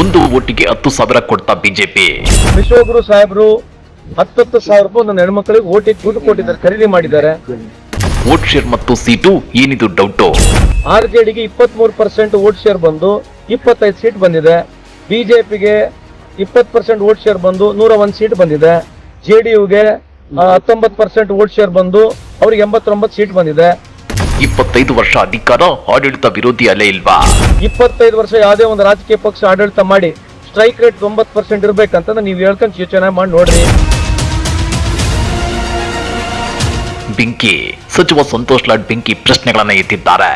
ಒಂದು ಓಟಿಗೆ ಹತ್ತು ಸಾವಿರ ಕೊಡ್ತಾ ಬಿಜೆಪಿ. ವಿಶ್ವಗುರು ಸಾಹೇಬರು ಹತ್ತತ್ತು ಸಾವಿರ ರೂಪಾಯಿ ನನ್ನ ಹೆಣ್ಮಕ್ಳಿಗೆ ಓಟಿ ದುಡ್ಡು ಕೊಟ್ಟಿದ್ದಾರೆ ಖರೀದಿ ಮಾಡಿದ್ದಾರೆ. ವೋಟ್ ಶೇರ್ ಮತ್ತು ಸೀಟು ಏನಿದು ಡೌಟು ಆರ್ ಜೆ ಡಿಗೆ ಇಪ್ಪತ್ತ್ ಮೂರು ಪರ್ಸೆಂಟ್ ವೋಟ್ ಶೇರ್ ಬಂದು ಇಪ್ಪತ್ತೈದು ಸೀಟ್ ಬಂದಿದೆ. ಬಿಜೆಪಿಗೆ ಇಪ್ಪತ್ತು ಪರ್ಸೆಂಟ್ ವೋಟ್ ಶೇರ್ ಬಂದು ನೂರ ಒಂದು ಸೀಟ್ ಬಂದಿದೆ. ಜೆ ಡಿ ಯುಗೆ ಹತ್ತೊಂಬತ್ತು ಪರ್ಸೆಂಟ್ ವೋಟ್ ಶೇರ್ ಬಂದು ಅವ್ರಿಗೆ ಎಂಬತ್ತೊಂಬತ್ತು ಸೀಟ್ ಬಂದಿದೆ. ಇಪ್ಪತ್ತೈದು ವರ್ಷ ಅಧಿಕಾರ ಆಡಳಿತ ವಿರೋಧಿ ಅಲೆ ಇಲ್ವಾ? ಇಪ್ಪತ್ತೈದು ವರ್ಷ ಯಾವುದೇ ಒಂದು ರಾಜಕೀಯ ಪಕ್ಷ ಆಡಳಿತ ಮಾಡಿ ಸ್ಟ್ರೈಕ್ ರೇಟ್ ತೊಂಬತ್ತು ಪರ್ಸೆಂಟ್ ಇರಬೇಕಂತ ನೀವು ಹೇಳ್ಕೊಂಡು ಯೋಚನೆ ಮಾಡಿ ನೋಡ್ರಿ. ಬೆಂಕಿ. ಸಚಿವ ಸಂತೋಷ್ ಲಾಡ್ ಬೆಂಕಿ ಪ್ರಶ್ನೆಗಳನ್ನ ಎತ್ತಿದ್ದಾರೆ.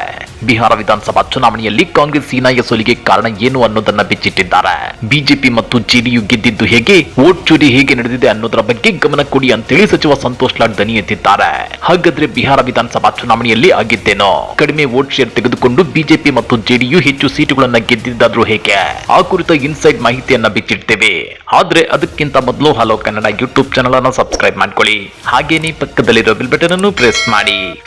ಬಿಹಾರ ವಿಧಾನಸಭಾ ಚುನಾವಣೆಯಲ್ಲಿ ಕಾಂಗ್ರೆಸ್ ಹೀನಾಯ ಸೋಲಿಗೆ ಕಾರಣ ಏನು ಅನ್ನೋದನ್ನ ಬಿಚ್ಚಿಟ್ಟಿದ್ದಾರೆ. ಬಿಜೆಪಿ ಮತ್ತು ಜೆಡಿಯು ಗೆದ್ದಿದ್ದು ಹೇಗೆ, ವೋಟ್ ಚೋರಿ ಹೇಗೆ ನಡೆದಿದೆ ಅನ್ನೋದರ ಬಗ್ಗೆ ಗಮನ ಕೊಡಿ ಅಂತೇಳಿ ಸಚಿವ ಸಂತೋಷ್ ಲಾಡ್ ದನಿ ಎತ್ತಿದ್ದಾರೆ. ಹಾಗಾದ್ರೆ ಬಿಹಾರ ವಿಧಾನಸಭಾ ಚುನಾವಣೆಯಲ್ಲಿ ಆಗಿದ್ದೇನೋ? ಕಡಿಮೆ ವೋಟ್ ಶೇರ್ ತೆಗೆದುಕೊಂಡು ಬಿಜೆಪಿ ಮತ್ತು ಜೆಡಿಯು ಹೆಚ್ಚು ಸೀಟುಗಳನ್ನ ಗೆದ್ದಿದ್ದಾದ್ರೂ ಹೇಗೆ? ಆ ಕುರಿತ ಇನ್ಸೈಡ್ ಮಾಹಿತಿಯನ್ನ ಬಿಚ್ಚಿಡ್ತೇವೆ. ಆದ್ರೆ ಅದಕ್ಕಿಂತ ಮೊದಲು ಹಲೋ ಕನ್ನಡ ಯೂಟ್ಯೂಬ್ ಚಾನಲ್ ಅನ್ನು ಸಬ್ಸ್ಕ್ರೈಬ್ ಮಾಡ್ಕೊಳ್ಳಿ. ಹಾಗೇನೇ ಪಕ್ಕದಲ್ಲಿರೋ ಬಿಲ್ ಬಟನ್ ಅನ್ನು ಪ್ರೆಸ್ ಮಾಡಿ.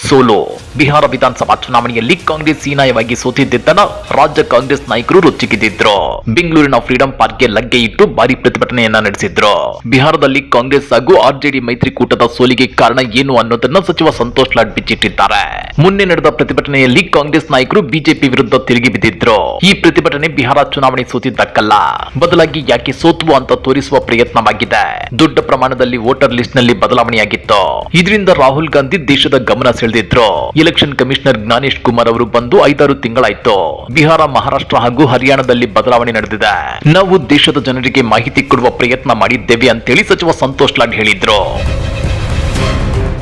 ಸೋಲೋ ಬಿಹಾರ ವಿಧಾನಸಭಾ ಚುನಾವಣೆಯಲ್ಲಿ ಕಾಂಗ್ರೆಸ್ ಹೀನಾಯವಾಗಿ ಸೋತಿದ್ದನ್ನ ರಾಜ್ಯ ಕಾಂಗ್ರೆಸ್ ನಾಯಕರು ರೊಚ್ಚಿಗಿದ್ದಿದ್ರು ಬೆಂಗಳೂರಿನ ಫ್ರೀಡಂ ಪಾರ್ಕ್ಗೆ ಲಗ್ಗೆ ಇಟ್ಟು ಭಾರಿ ಪ್ರತಿಭಟನೆಯನ್ನ ನಡೆಸಿದ್ರು. ಬಿಹಾರದಲ್ಲಿ ಕಾಂಗ್ರೆಸ್ ಹಾಗೂ ಆರ್ಜೆಡಿ ಮೈತ್ರಿಕೂಟದ ಸೋಲಿಗೆ ಕಾರಣ ಏನು ಅನ್ನೋದನ್ನ ಸಚಿವ ಸಂತೋಷ್ ಲಾಡ್ ಬಿಚ್ಚಿಟ್ಟಿದ್ದಾರೆ. ಮೊನ್ನೆ ನಡೆದ ಪ್ರತಿಭಟನೆಯಲ್ಲಿ ಕಾಂಗ್ರೆಸ್ ನಾಯಕರು ಬಿಜೆಪಿ ವಿರುದ್ಧ ತಿರುಗಿ ಬಿದ್ದಿದ್ರು. ಈ ಪ್ರತಿಭಟನೆ ಬಿಹಾರ ಚುನಾವಣೆ ಸೋತಿದ್ದಕ್ಕಲ್ಲ. ಬದಲಾಗಿ ಯಾಕೆ ಸೋತುವ ಅಂತ ತೋರಿಸುವ ಪ್ರಯತ್ನವಾಗಿದೆ. ದೊಡ್ಡ ಪ್ರಮಾಣದಲ್ಲಿ ವೋಟರ್ ಲಿಸ್ಟ್ನಲ್ಲಿ ಬದಲಾವಣೆಯಾಗಿತ್ತು. ಇದರಿಂದ ರಾಹುಲ್ ಗಾಂಧಿ ದೇಶದ ಗಮನ ಸೆಳೆದಿದ್ರು. ಎಲೆಕ್ಷನ್ ಕಮಿಷನರ್ ಜ್ಞಾನೇಶ್ ಕುಮಾರ್ ಅವರು ಬಂದು ಐದಾರು ತಿಂಗಳಾಯ್ತು. ಬಿಹಾರ, ಮಹಾರಾಷ್ಟ್ರ ಹಾಗೂ ಹರಿಯಾಣದಲ್ಲಿ ಬದಲಾವಣೆ ನಡೆದಿದೆ. ನಾವು ದೇಶದ ಜನರಿಗೆ ಮಾಹಿತಿ ಕೊಡುವ ಪ್ರಯತ್ನ ಮಾಡಿದ್ದೇವೆ ಅಂತೇಳಿ ಸಚಿವ ಸಂತೋಷ್ ಲಾಡ್ ಹೇಳಿದ್ರು.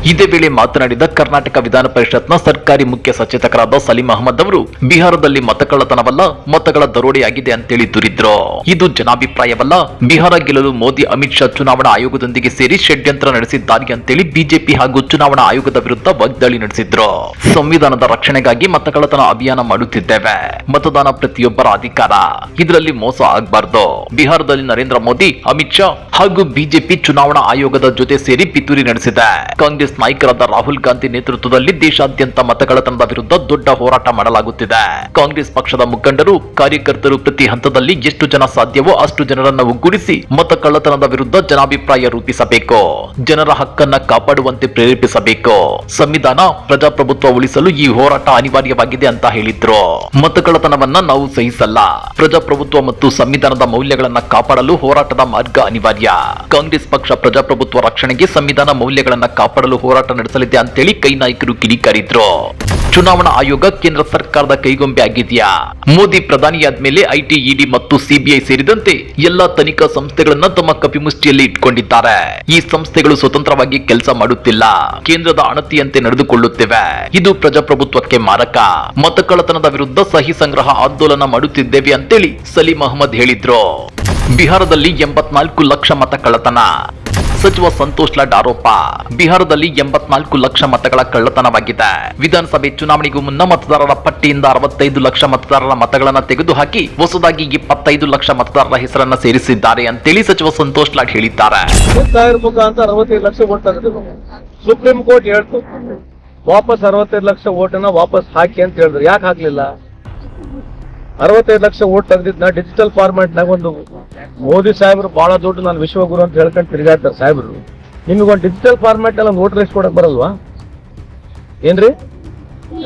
ಇದೇ ವೇಳೆ ಮಾತನಾಡಿದ ಕರ್ನಾಟಕ ವಿಧಾನ ಪರಿಷತ್ನ ಸರ್ಕಾರಿ ಮುಖ್ಯ ಸಚೇತಕರಾದ ಸಲೀಂ ಅಹಮದ್ ಅವರು, ಬಿಹಾರದಲ್ಲಿ ಮತಕಳ್ಳತನವಲ್ಲ, ಮತಗಳ ದರೋಡೆಯಾಗಿದೆ ಅಂತೇಳಿ ದೂರಿದ್ರು. ಇದು ಜನಾಭಿಪ್ರಾಯವಲ್ಲ. ಬಿಹಾರ ಗೆಲ್ಲಲು ಮೋದಿ, ಅಮಿತ್ ಶಾ ಚುನಾವಣಾ ಆಯೋಗದೊಂದಿಗೆ ಸೇರಿ ಷಡ್ಯಂತ್ರ ನಡೆಸಿದ್ದಾರೆ ಅಂತೇಳಿ ಬಿಜೆಪಿ ಹಾಗೂ ಚುನಾವಣಾ ಆಯೋಗದ ವಿರುದ್ಧ ವಾಗ್ದಾಳಿ ನಡೆಸಿದ್ರು. ಸಂವಿಧಾನದ ರಕ್ಷಣೆಗಾಗಿ ಮತಕಳ್ಳತನ ಅಭಿಯಾನ ಮಾಡುತ್ತಿದ್ದೇವೆ. ಮತದಾನ ಪ್ರತಿಯೊಬ್ಬರ ಅಧಿಕಾರ. ಇದರಲ್ಲಿ ಮೋಸ ಆಗಬಾರದು. ಬಿಹಾರದಲ್ಲಿ ನರೇಂದ್ರ ಮೋದಿ, ಅಮಿತ್ ಶಾ ಹಾಗೂ ಬಿಜೆಪಿ ಚುನಾವಣಾ ಆಯೋಗದ ಜೊತೆ ಸೇರಿ ಪಿತೂರಿ ನಡೆಸಿದೆ. ಕಾಂಗ್ರೆಸ್ ನಾಯಕರಾದ ರಾಹುಲ್ ಗಾಂಧಿ ನೇತೃತ್ವದಲ್ಲಿ ದೇಶಾದ್ಯಂತ ಮತಗಳತನದ ವಿರುದ್ಧ ದೊಡ್ಡ ಹೋರಾಟ ಮಾಡಲಾಗುತ್ತಿದೆ. ಕಾಂಗ್ರೆಸ್ ಪಕ್ಷದ ಮುಖಂಡರು, ಕಾರ್ಯಕರ್ತರು ಪ್ರತಿ ಹಂತದಲ್ಲಿ ಎಷ್ಟು ಜನ ಸಾಧ್ಯವೋ ಅಷ್ಟು ಜನರನ್ನು ಒಗ್ಗೂಡಿಸಿ ಮತಕಳ್ಳತನದ ವಿರುದ್ಧ ಜನಾಭಿಪ್ರಾಯ ರೂಪಿಸಬೇಕು. ಜನರ ಹಕ್ಕನ್ನ ಕಾಪಾಡುವಂತೆ ಪ್ರೇರೇಪಿಸಬೇಕು. ಸಂವಿಧಾನ ಪ್ರಜಾಪ್ರಭುತ್ವ ಉಳಿಸಲು ಈ ಹೋರಾಟ ಅನಿವಾರ್ಯವಾಗಿದೆ ಅಂತ ಹೇಳಿದ್ರು. ಮತಕಳ್ಳತನವನ್ನ ನಾವು ಸಹಿಸಲ್ಲ. ಪ್ರಜಾಪ್ರಭುತ್ವ ಮತ್ತು ಸಂವಿಧಾನದ ಮೌಲ್ಯಗಳನ್ನ ಕಾಪಾಡಲು ಹೋರಾಟದ ಮಾರ್ಗ ಅನಿವಾರ್ಯ. ಕಾಂಗ್ರೆಸ್ ಪಕ್ಷ ಪ್ರಜಾಪ್ರಭುತ್ವ ರಕ್ಷಣೆಗೆ ಸಂವಿಧಾನ ಮೌಲ್ಯಗಳನ್ನ ಕಾಪಾಡಲು ಹೋರಾಟ ನಡೆಸಲಿದೆ ಅಂತೇಳಿ ಕೈ ನಾಯಕರು ಕಿಡಿಕಾರಿದ್ರು. ಚುನಾವಣಾ ಆಯೋಗ ಕೇಂದ್ರ ಸರ್ಕಾರದ ಕೈಗೊಂಬೆ ಆಗಿದೆಯಾ? ಮೋದಿ ಪ್ರಧಾನಿಯಾದ್ಮೇಲೆ ಐಟಿ, ಇಡಿ ಮತ್ತು ಸಿಬಿಐ ಸೇರಿದಂತೆ ಎಲ್ಲಾ ತನಿಖಾ ಸಂಸ್ಥೆಗಳನ್ನ ತಮ್ಮ ಕಪಿಮುಷ್ಟಿಯಲ್ಲಿ ಇಟ್ಕೊಂಡಿದ್ದಾರೆ. ಈ ಸಂಸ್ಥೆಗಳು ಸ್ವತಂತ್ರವಾಗಿ ಕೆಲಸ ಮಾಡುತ್ತಿಲ್ಲ. ಕೇಂದ್ರದ ಅಣತಿಯಂತೆ ನಡೆದುಕೊಳ್ಳುತ್ತಿವೆ. ಇದು ಪ್ರಜಾಪ್ರಭುತ್ವಕ್ಕೆ ಮಾರಕ. ಮತಕಳ್ಳತನದ ವಿರುದ್ಧ ಸಹಿ ಸಂಗ್ರಹ ಆಂದೋಲನ ಮಾಡುತ್ತಿದ್ದೇವೆ ಅಂತೇಳಿ ಸಲೀಂ ಅಹಮದ್ ಹೇಳಿದ್ರು. ಬಿಹಾರದಲ್ಲಿ ಎಂಬತ್ನಾಲ್ಕು ಲಕ್ಷ ಮತ ಕಳ್ಳತನ ಸಚಿವ ಸಂತೋಷ್ ಲಾಡ್ ಆರೋಪ. ಬಿಹಾರದಲ್ಲಿ ಎಂಬತ್ನಾಲ್ಕು ಲಕ್ಷ ಮತಗಳ ಕಳ್ಳತನವಾಗಿದೆ. ವಿಧಾನಸಭೆ ಚುನಾವಣೆಗೂ ಮುನ್ನ ಮತದಾರರ ಪಟ್ಟಿಯಿಂದ ಅರವತ್ತೈದು ಲಕ್ಷ ಮತದಾರರ ಮತಗಳನ್ನ ತೆಗೆದುಹಾಕಿ ಹೊಸದಾಗಿ ಇಪ್ಪತ್ತೈದು ಲಕ್ಷ ಮತದಾರರ ಹೆಸರನ್ನ ಸೇರಿಸಿದ್ದಾರೆ ಅಂತೇಳಿ ಸಚಿವ ಸಂತೋಷ್ ಲಾಡ್ ಹೇಳಿದ್ದಾರೆ. ಲಕ್ಷ ಸುಪ್ರೀಂ ಕೋರ್ಟ್ ಹೇಳ್ತು, ವಾಪಸ್ ಅರವತ್ತೈದು ಲಕ್ಷ ಓಟನ್ನ ವಾಪಸ್ ಹಾಕಿ ಅಂತ ಹೇಳಿದ್ರು. ಯಾಕೆ ಹಾಕ್ಲಿಲ್ಲ? ಅರವತ್ತೈದು ಲಕ್ಷ ಓಟ್ ತೆಗೆದಿದ್ನ ಡಿಜಿಟಲ್ ಫಾರ್ಮ್ಯಾಟ್ ನಾಗ ಒಂದು ಮೋದಿ ಸಾಹೇಬರು ಬಹಳ ದೊಡ್ಡ ನಾನು ವಿಶ್ವಗುರು ಅಂತ ಹೇಳ್ಕೊಂಡು ತಿರುಗಾಡ್ತಾರೆ ಸಾಹೇಬರು. ನಿಮಗೊಂದು ಡಿಜಿಟಲ್ ಫಾರ್ಮ್ಯಾಟ್ ಅಲ್ಲಿ ಒಂದು ವೋಟ್ ರೇಸ್ ಕೊಡಕ್ ಬರಲ್ವಾ? ಏನ್ರಿ?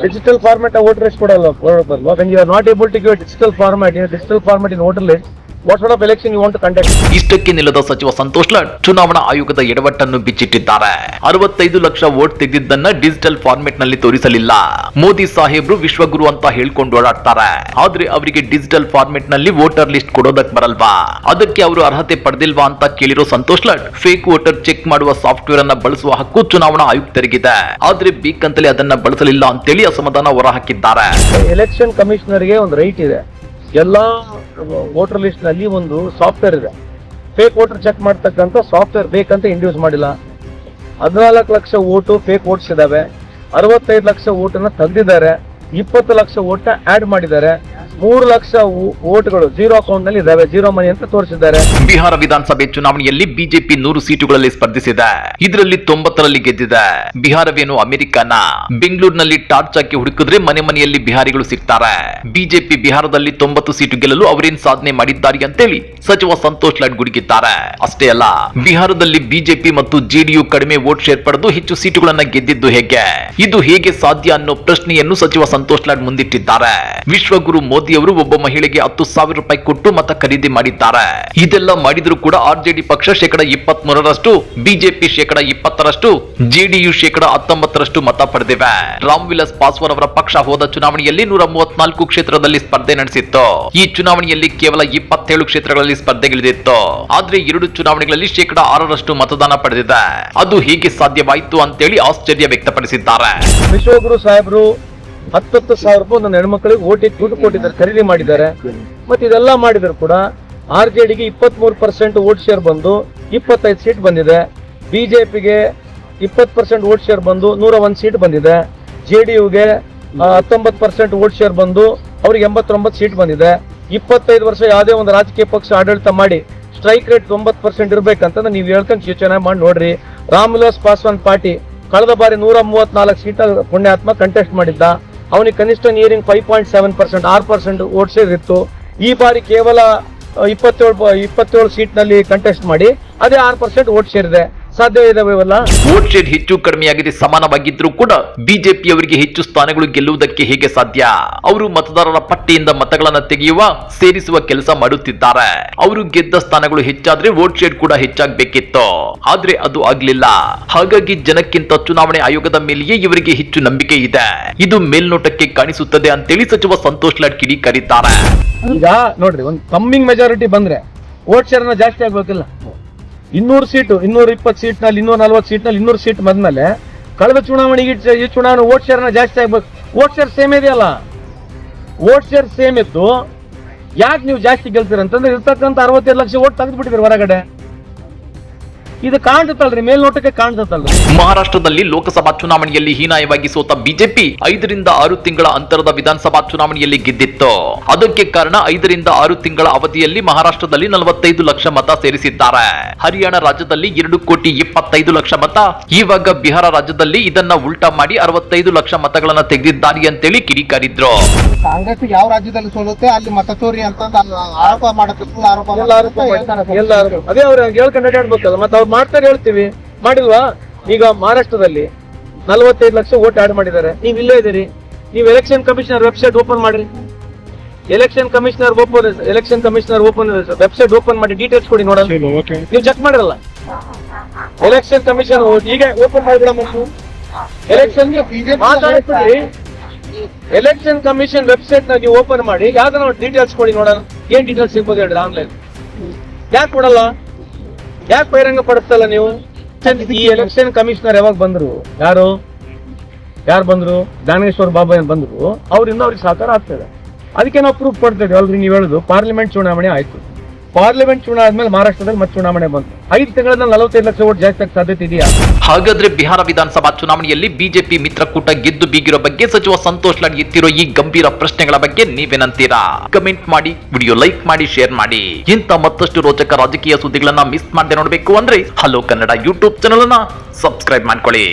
ಡಿಜಿಟಲ್ ಫಾರ್ಮ್ಯಾಟ್ ಓಟ್ ರೇಸ್ ಕೊಡಲ್ಲ ಬರಲ್ವಾ? You are not able to give digital format digital format in voter list what sort of election you want conduct ಇಷ್ಟಕ್ಕೆ ನಿಲ್ಲದ ಸಚಿವ ಸಂತೋಷ್ ಲಾಡ್ ಚುನಾವಣಾ ಆಯೋಗದ ಎಡವಟ್ಟನ್ನು ಬಿಚ್ಚಿಟ್ಟಿದ್ದಾರೆ. ಅರವತ್ತೈದು ಲಕ್ಷ ವೋಟ್ ತೆಗೆದಿದ್ದನ್ನ ಡಿಜಿಟಲ್ ಫಾರ್ಮೆಟ್ನಲ್ಲಿ ತೋರಿಸಲಿಲ್ಲ. ಮೋದಿ ಸಾಹೇಬ್ರು ವಿಶ್ವಗುರು ಅಂತ ಹೇಳ್ಕೊಂಡು ಓಡಾಡ್ತಾರೆ. ಆದ್ರೆ ಅವರಿಗೆ ಡಿಜಿಟಲ್ ಫಾರ್ಮೆಟ್ನಲ್ಲಿ ವೋಟರ್ ಲಿಸ್ಟ್ ಕೊಡೋದಕ್ ಬರಲ್ವಾ? ಅದಕ್ಕೆ ಅವರು ಅರ್ಹತೆ ಪಡೆದಿಲ್ವಾ ಅಂತ ಕೇಳಿರೋ Santosh Lad fake voter check ಮಾಡುವ ಸಾಫ್ಟ್ವೇರ್ ಅನ್ನ ಬಳಸುವ ಹಕ್ಕು ಚುನಾವಣಾ ಆಯುಕ್ತರಿಗಿದೆ. ಆದ್ರೆ ಬೇಕಂತಲೇ ಅದನ್ನ ಬಳಸಲಿಲ್ಲ ಅಂತೇಳಿ ಅಸಮಾಧಾನ ಹೊರಹಾಕಿದ್ದಾರೆ ಎಲೆಕ್ಷನ್ ಕಮಿಷನರ್ಗೆ ಒಂದು ರೈಟ್ ಇದೆ. ಎಲ್ಲ ವೋಟರ್ ಲಿಸ್ಟ್ನಲ್ಲಿ ಒಂದು ಸಾಫ್ಟ್ವೇರ್ ಇದೆ. ಫೇಕ್ ವೋಟರ್ ಚೆಕ್ ಮಾಡ್ತಕ್ಕಂಥ ಸಾಫ್ಟ್ವೇರ್ ಬೇಕಂತ ಇಂಡ್ಯೂಸ್ ಮಾಡಿಲ್ಲ. ಹದಿನಾಲ್ಕು ಲಕ್ಷ ಓಟು ಫೇಕ್ ವೋಟ್ಸ್ ಇದಾವೆ. ಅರವತ್ತೈದು ಲಕ್ಷ ಓಟನ್ನ ತೆಗೆದಿದ್ದಾರೆ. ಇಪ್ಪತ್ತು ಲಕ್ಷ ಓಟ್ನ ಆಡ್ ಮಾಡಿದ್ದಾರೆ. ಮೂರು ಲಕ್ಷ ಓಟ್ಗಳು ಜೀರೋ ಅಕೌಂಟ್ನಲ್ಲಿ ಇದಾವೆ. ಜೀರೋ ಮನಿ ಅಂತ ತೋರಿಸಿದ್ದಾರೆ. ಬಿಹಾರ ವಿಧಾನಸಭೆ ಚುನಾವಣೆಯಲ್ಲಿ ಬಿಜೆಪಿ ನೂರು ಸೀಟುಗಳಲ್ಲಿ ಸ್ಪರ್ಧಿಸಿದೆ. ಇದರಲ್ಲಿ ತೊಂಬತ್ತರಲ್ಲಿ ಗೆದ್ದಿದೆ. ಬಿಹಾರವೇನು ಅಮೆರಿಕನ? ಬೆಂಗಳೂರಿನಲ್ಲಿ ಟಾರ್ಚ್ ಹಾಕಿ ಹುಡುಕಿದ್ರೆ ಮನೆ ಮನೆಯಲ್ಲಿ ಬಿಹಾರಿಗಳು ಸಿಗ್ತಾರೆ. ಬಿಜೆಪಿ ಬಿಹಾರದಲ್ಲಿ ತೊಂಬತ್ತು ಸೀಟು ಗೆಲ್ಲಲು ಅವರೇನ್ ಸಾಧನೆ ಮಾಡಿದ್ದಾರೆ ಅಂತೇಳಿ ಸಚಿವ ಸಂತೋಷ್ ಲಾಡ್ ಗುಡುಗಿದ್ದಾರೆ. ಅಷ್ಟೇ ಅಲ್ಲ, ಬಿಹಾರದಲ್ಲಿ ಬಿಜೆಪಿ ಮತ್ತು ಜೆಡಿಯು ಕಡಿಮೆ ವೋಟ್ ಶೇರ್ ಪಡೆದು ಹೆಚ್ಚು ಸೀಟುಗಳನ್ನ ಗೆದ್ದಿದ್ದು ಹೇಗೆ? ಇದು ಹೇಗೆ ಸಾಧ್ಯ ಅನ್ನೋ ಪ್ರಶ್ನೆಯನ್ನು ಸಚಿವ ಸಂತೋಷ್ ಲಾಡ್ ಮುಂದಿಟ್ಟಿದ್ದಾರೆ. ವಿಶ್ವಗುರು ಮೋದಿ ಅವರು ಒಬ್ಬ ಮಹಿಳೆಗೆ ಹತ್ತು ಸಾವಿರ ರೂಪಾಯಿ ಕೊಟ್ಟು ಮತ ಖರೀದಿ ಮಾಡಿದ್ದಾರೆ. ಇದೆಲ್ಲ ಮಾಡಿದ್ರು ಕೂಡ ಆರ್ಜೆಡಿ ಪಕ್ಷ ಶೇಕಡ ಇಪ್ಪತ್ತ್ ಮೂರರಷ್ಟು ಬಿಜೆಪಿ ಶೇಕಡ ಇಪ್ಪತ್ತರಷ್ಟು ಜೆಡಿಯು ಶೇಕಡ ಹತ್ತೊಂಬತ್ತರಷ್ಟು ಮತ ಪಡೆದಿವೆ. ರಾಮ್ ವಿಲಾಸ್ ಪಾಸ್ವಾನ್ ಅವರ ಪಕ್ಷ ಹೋದ ಚುನಾವಣೆಯಲ್ಲಿ ನೂರ ಮೂವತ್ನಾಲ್ಕು ಕ್ಷೇತ್ರದಲ್ಲಿ ಸ್ಪರ್ಧೆ ನಡೆಸಿತ್ತು. ಈ ಚುನಾವಣೆಯಲ್ಲಿ ಕೇವಲ ಇಪ್ಪತ್ತೇಳು ಕ್ಷೇತ್ರಗಳಲ್ಲಿ ಸ್ಪರ್ಧೆಗಿಳಿದಿತ್ತು. ಆದ್ರೆ ಎರಡು ಚುನಾವಣೆಗಳಲ್ಲಿ ಶೇಕಡ ಆರರಷ್ಟು ಮತದಾನ ಪಡೆದಿದೆ. ಅದು ಹೇಗೆ ಸಾಧ್ಯವಾಯಿತು ಅಂತೇಳಿ ಆಶ್ಚರ್ಯ ವ್ಯಕ್ತಪಡಿಸಿದ್ದಾರೆ. ವಿಶ್ವಗುರು ಸಾಹೇಬರು ಹತ್ತತ್ತು ಸಾವಿರ ರೂಪಾಯಿ ಒಂದು ಹೆಣ್ಮಕ್ಳಿಗೆ ಓಟಿ ದುಡ್ಡು ಕೊಟ್ಟಿದ್ದಾರೆ, ಖರೀದಿ ಮಾಡಿದ್ದಾರೆ. ಮತ್ತೆ ಇದೆಲ್ಲ ಮಾಡಿದ್ರು ಕೂಡ ಆರ್ ಜೆ ಡಿಗೆ ಇಪ್ಪತ್ಮೂರು ಪರ್ಸೆಂಟ್ ಓಟ್ ಶೇರ್ ಬಂದು ಇಪ್ಪತ್ತೈದು ಸೀಟ್ ಬಂದಿದೆ. ಬಿಜೆಪಿಗೆ ಇಪ್ಪತ್ತು ಪರ್ಸೆಂಟ್ ಓಟ್ ಶೇರ್ ಬಂದು ನೂರ ಒಂದು ಸೀಟ್ ಬಂದಿದೆ. ಜೆ ಡಿ ಯುಗೆ ಹತ್ತೊಂಬತ್ತು ಪರ್ಸೆಂಟ್ ಓಟ್ ಶೇರ್ ಬಂದು ಅವ್ರಿಗೆ ಎಂಬತ್ತೊಂಬತ್ತು ಸೀಟ್ ಬಂದಿದೆ. ಇಪ್ಪತ್ತೈದು ವರ್ಷ ಯಾವುದೇ ಒಂದು ರಾಜಕೀಯ ಪಕ್ಷ ಆಡಳಿತ ಮಾಡಿ ಸ್ಟ್ರೈಕ್ ರೇಟ್ ತೊಂಬತ್ತು ಪರ್ಸೆಂಟ್ ಇರ್ಬೇಕಂತಂದ್ರೆ ನೀವು ಹೇಳ್ಕೊಂಡು ಯೋಚನೆ ಮಾಡಿ ನೋಡ್ರಿ. ರಾಮ್ ವಿಲಾಸ್ ಪಾಸ್ವಾನ್ ಪಾರ್ಟಿ ಕಳೆದ ಬಾರಿ ನೂರ ಮೂವತ್ನಾಲ್ಕು ಸೀಟ್ ಪುಣ್ಯಾತ್ಮ ಕಂಟೆಸ್ಟ್ ಮಾಡಿದ್ದ. ಅವನಿಗೆ ಕನಿಷ್ಠ nearing five point seven percent ಆರು ಪರ್ಸೆಂಟ್ ಇತ್ತು ಈ ಬಾರಿ ಕೇವಲ ಇಪ್ಪತ್ತೇಳು ಇಪ್ಪತ್ತೇಳು ಸೀಟ್ನಲ್ಲಿ ಕಂಟೆಸ್ಟ್ ಮಾಡಿ, ಅದೇ ಆರು ಪರ್ಸೆಂಟ್ ಓಟ್ ಶೇರ್ ಸಾಧ್ಯ ಇದಾವೆ ಇವೆಲ್ಲ ವೋಟ್ ಶೇರ್ ಹೆಚ್ಚು ಕಡಿಮೆಯಾಗಿದೆ ಸಮಾನವಾಗಿದ್ರೂ ಕೂಡ ಬಿಜೆಪಿಯವರಿಗೆ ಹೆಚ್ಚು ಸ್ಥಾನಗಳು ಗೆಲ್ಲುವುದಕ್ಕೆ ಹೇಗೆ ಸಾಧ್ಯ? ಅವರು ಮತದಾರರ ಪಟ್ಟಿಯಿಂದ ಮತಗಳನ್ನ ತೆಗೆಯುವ ಸೇರಿಸುವ ಕೆಲಸ ಮಾಡುತ್ತಿದ್ದಾರೆ. ಅವರು ಗೆದ್ದ ಸ್ಥಾನಗಳು ಹೆಚ್ಚಾದ್ರೆ ವೋಟ್ ಶೇರ್ ಕೂಡ ಹೆಚ್ಚಾಗಬೇಕಿತ್ತು. ಆದ್ರೆ ಅದು ಆಗ್ಲಿಲ್ಲ. ಹಾಗಾಗಿ ಜನಕ್ಕಿಂತ ಚುನಾವಣೆ ಆಯೋಗದ ಮೇಲೆಯೇ ಇವರಿಗೆ ಹೆಚ್ಚು ನಂಬಿಕೆ ಇದೆ. ಇದು ಮೇಲ್ನೋಟಕ್ಕೆ ಕಾಣಿಸುತ್ತದೆ ಅಂತೇಳಿ ಸಚಿವ ಸಂತೋಷ್ ಲಾಡ್ ಕರೀತಾರೆ ಈಗ ನೋಡ್ರಿ ಒಂದು ಕಮ್ಮಿಂಗ್ ಮೆಜಾರಿಟಿ ಬಂದ್ರೆ ವೋಟ್ ಶೇರ್ ಜಾಸ್ತಿ ಆಗ್ಬೇಕಿಲ್ಲ. ಇನ್ನೂರು ಸೀಟು, ಇನ್ನೂರ ಇಪ್ಪತ್ತು ಸೀಟ್ನಲ್ಲಿ, ಇನ್ನೂರ ನಲ್ವತ್ತು ಸೀಟ್ನಲ್ಲಿ, ಇನ್ನೂರು ಸೀಟ್ ಬಂದ್ಮೇಲೆ ಕಳೆದ ಚುನಾವಣೆಗೆ ಈ ಚುನಾವಣೆ ಓಟ್ ಶೇರ್ನ ಜಾಸ್ತಿ ಆಗ್ಬೇಕು. ಓಟ್ ಶೇರ್ ಸೇಮ್ ಇದೆಯಲ್ಲ? ಓಟ್ ಶೇರ್ ಸೇಮ್ ಇತ್ತು ಯಾಕೆ ನೀವು ಜಾಸ್ತಿ ಗೆಲ್ತೀರ ಅಂತಂದ್ರೆ ಇರ್ತಕ್ಕಂಥ ಅರವತ್ತೈದು ಲಕ್ಷ ಓಟ್ ತೆಗೆದು ಬಿಟ್ಟಿದ್ರು ಹೊರಗಡೆ. ಇದು ಕಾಣ್ತಲ್ರಿ ಮೇಲ್ನೋಟಕ್ಕೆ ಕಾಣ್ತಲ್ರಿ ಮಹಾರಾಷ್ಟ್ರದಲ್ಲಿ ಲೋಕಸಭಾ ಚುನಾವಣೆಯಲ್ಲಿ ಹೀನಾಯವಾಗಿ ಸೋತ ಬಿಜೆಪಿ ಐದರಿಂದ ಆರು ತಿಂಗಳ ಅಂತರದ ವಿಧಾನಸಭಾ ಚುನಾವಣೆಯಲ್ಲಿ ಗೆದ್ದಿತ್ತು. ಅದಕ್ಕೆ ಕಾರಣ ಐದರಿಂದ ಆರು ತಿಂಗಳ ಅವಧಿಯಲ್ಲಿ ಮಹಾರಾಷ್ಟ್ರದಲ್ಲಿ ನಲವತ್ತೈದು ಲಕ್ಷ ಮತ ಸೇರಿಸಿದ್ದಾರೆ. ಹರಿಯಾಣ ರಾಜ್ಯದಲ್ಲಿ ಎರಡು ಕೋಟಿ ಇಪ್ಪತ್ತೈದು ಲಕ್ಷ ಮತ. ಈವಾಗ ಬಿಹಾರ ರಾಜ್ಯದಲ್ಲಿ ಇದನ್ನ ಉಲ್ಟಾ ಮಾಡಿ ಅರವತ್ತೈದು ಲಕ್ಷ ಮತಗಳನ್ನ ತೆಗೆದಿದ್ದಾರೆ ಅಂತೇಳಿ ಕಿಡಿಕಾರಿದ್ರು. ಕಾಂಗ್ರೆಸ್ ಯಾವ ರಾಜ್ಯದಲ್ಲಿ ಸೋಲುತ್ತೆ ಅಲ್ಲಿ ಮತ ಚೋರಿ ಅಂತ ಆರೋಪ ಮಾಡುತ್ತೆ. ಅದೇ ಅವ್ರು ಹೇಳ್ಕೊಂಡು ಮತ್ತೆ ಅವ್ರು ಮಾಡ್ತಾರೆ ಹೇಳ್ತೀವಿ. ಮಾಡಿಲ್ವಾ? ಈಗ ಮಹಾರಾಷ್ಟ್ರದಲ್ಲಿ ನಲವತ್ತೈದು ಲಕ್ಷ ಓಟ್ ಆಡ್ ಮಾಡಿದ್ದಾರೆ. ನೀವು ಇಲ್ಲೇ ಇದ್ದೀರಿ. ನೀವು ಎಲೆಕ್ಷನ್ ಕಮಿಷನರ್ ವೆಬ್ಸೈಟ್ ಓಪನ್ ಮಾಡ್ರಿ. Election commissioner open election commissioner open website open ಮಾಡಿ ಡೀಟೇಲ್ಸ್ ಕೊಡಿ ನೋಡೋಣ. ನೀವು ಚೆಕ್ ಮಾಡಿರಲ್ಲ. ಎಲೆಕ್ಷನ್ ಕಮಿಷನ್ ಈಗ ಓಪನ್ ಮಾಡಿಬಿಡ ಎಲೆಕ್ಷನ್ ಮಾತಾಡ್ತೀರಿ ಎಲೆಕ್ಷನ್ ಕಮಿಷನ್ ವೆಬ್ಸೈಟ್ನ ನೀವು ಓಪನ್ ಮಾಡಿ ಯಾವ್ದಾರ ಡೀಟೇಲ್ಸ್ ಕೊಡಿ ನೋಡೋಣ. ಏನ್ ಡೀಟೇಲ್ಸ್ ಸಿಗ್ಬೋದು ಹೇಳಿ ಆನ್ಲೈನ್ ಯಾಕೆ ಕೊಡಲ್ಲ? ಯಾಕೆ ಬಹಿರಂಗ ಪಡಿಸ್ತಲ್ಲ ನೀವು ಈ ಎಲೆಕ್ಷನ್ ಕಮಿಷನರ್ ಯಾವಾಗ ಬಂದ್ರು? ಯಾರು? ಯಾರು ಬಂದ್ರು? ದಾನೇಶ್ವರ್ ಬಾಬಾ ಏನ್ ಬಂದ್ರು? ಅವರಿಂದ ಅವ್ರಿಗೆ ಸಹಕಾರ ಆಗ್ತದೆ. ಅದಕ್ಕೆ ನಾವು ಪ್ರೂಫ್ ಕೊಡ್ತೇವೆ ಅಲ್ರಿ ನೀವು ಹೇಳುದು. ಪಾರ್ಲಿಮೆಂಟ್ ಚುನಾವಣೆ ಆಯ್ತು. ಪಾರ್ಲಿಮೆಂಟ್ ಚುನಾವಣೆ ಆದ್ಮೇಲೆ ಮಹಾರಾಷ್ಟ್ರದಲ್ಲಿ ಮತ್ತೆ ಚುನಾವಣೆ ಬಂತು. ಐದು ತಿಂಗಳಲ್ಲಿ ನಲವತ್ತೈದು ಲಕ್ಷ ಓಟ್ ಜಾಸ್ತಿ ಆಗ ಸಾಧ್ಯತೆ ಇದೆಯಾ? ಹಾಗಾದ್ರೆ ಬಿಹಾರ ವಿಧಾನಸಭಾ ಚುನಾವಣೆಯಲ್ಲಿ ಬಿಜೆಪಿ ಮಿತ್ರಕೂಟ ಗೆದ್ದು ಬೀಗಿರೋ ಬಗ್ಗೆ ಸಚಿವ ಸಂತೋಷ್ ಲಾಡ್ ಎತ್ತಿರೋ ಈ ಗಂಭೀರ ಪ್ರಶ್ನೆಗಳ ಬಗ್ಗೆ ನೀವೇನಂತೀರಾ? ಕಮೆಂಟ್ ಮಾಡಿ ವಿಡಿಯೋ ಲೈಕ್ ಮಾಡಿ ಶೇರ್ ಮಾಡಿ. ಇಂತ ಮತ್ತಷ್ಟು ರೋಚಕ ರಾಜಕೀಯ ಸುದ್ದಿಗಳನ್ನ ಮಿಸ್ ಮಾಡದೆ ನೋಡಬೇಕು ಅಂದ್ರೆ ಹಲೋ ಕನ್ನಡ ಯೂಟ್ಯೂಬ್ ಚಾನಲ್ ಅನ್ನ ಸಬ್ಸ್ಕ್ರೈಬ್ ಮಾಡ್ಕೊಳ್ಳಿ.